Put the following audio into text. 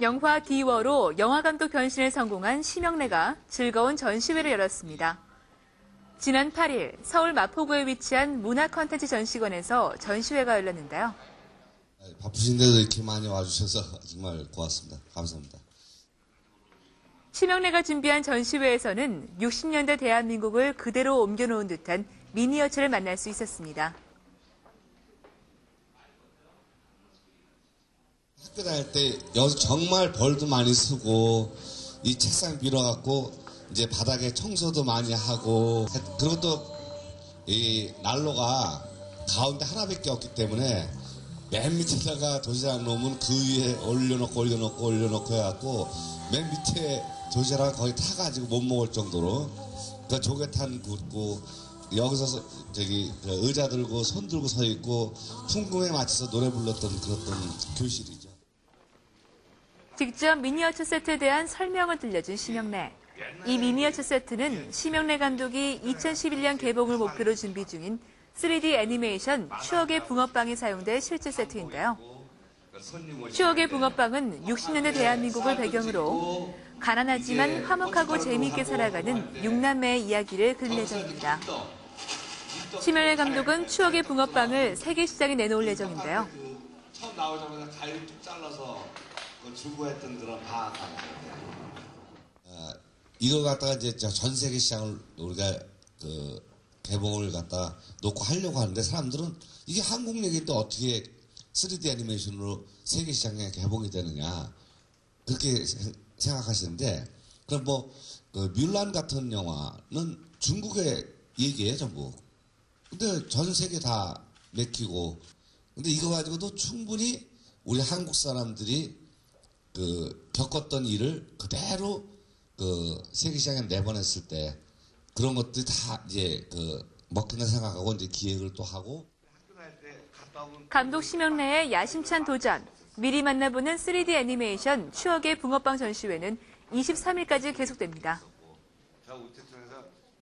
영화 디워로 영화감독 변신에 성공한 심영래가 즐거운 전시회를 열었습니다. 지난 8일 서울 마포구에 위치한 문화 컨텐츠 전시관에서 전시회가 열렸는데요. 바쁘신데도 이렇게 많이 와주셔서 정말 고맙습니다. 감사합니다. 심영래가 준비한 전시회에서는 60년대 대한민국을 그대로 옮겨놓은 듯한 미니어처를 만날 수 있었습니다. 학교 다닐 때 정말 벌도 많이 쓰고 이 책상 밀어갖고 이제 바닥에 청소도 많이 하고 그리고 또 이 난로가 가운데 하나밖에 없기 때문에 맨 밑에다가 도시락 놓으면 그 위에 올려놓고 올려놓고 올려놓고 해갖고 맨 밑에 도시락 거의 타가지고 못 먹을 정도로 그 조개탄 굽고 여기서 서- 저기 그 의자 들고 손 들고 서 있고 풍금에 맞춰서 노래 불렀던 그랬던 교실이죠. 직접 미니어처 세트에 대한 설명을 들려준 심영래. 이 미니어처 세트는 심영래 감독이 2011년 개봉을 목표로 준비 중인 3D 애니메이션 추억의 붕어빵이 사용된 실제 세트인데요. 추억의 붕어빵은 60년대 대한민국을 배경으로 가난하지만 화목하고 재미있게 살아가는 육남매의 이야기를 그릴 예정입니다. 심영래 감독은 추억의 붕어빵을 세계 시장에 내놓을 예정인데요. 처음 나오자마자 가위를 툭 잘라서 그 주고 했던 그런 바 이걸 갖다가 이제 저전 세계 시장을 우리가 그 개봉을 갖다 놓고 하려고 하는데 사람들은 이게 한국 얘기인데 어떻게 3D 애니메이션으로 세계 시장에 개봉이 되느냐. 그렇게 세- 생각하시는데 그럼 뭐그 뮬란 같은 영화는 중국의 얘기예요 전부. 근데 전 세계 다 맥히고. 근데 이거 가지고도 충분히 우리 한국 사람들이 그 겪었던 일을 그대로 그 세계 시장에 내보냈을 때 그런 것들이 다 이제 그 먹히는 생각하고 이제 기획을 또 하고 감독 심영래의 야심찬 도전. 미리 만나보는 3D 애니메이션 추억의 붕어빵 전시회는 23일까지 계속됩니다.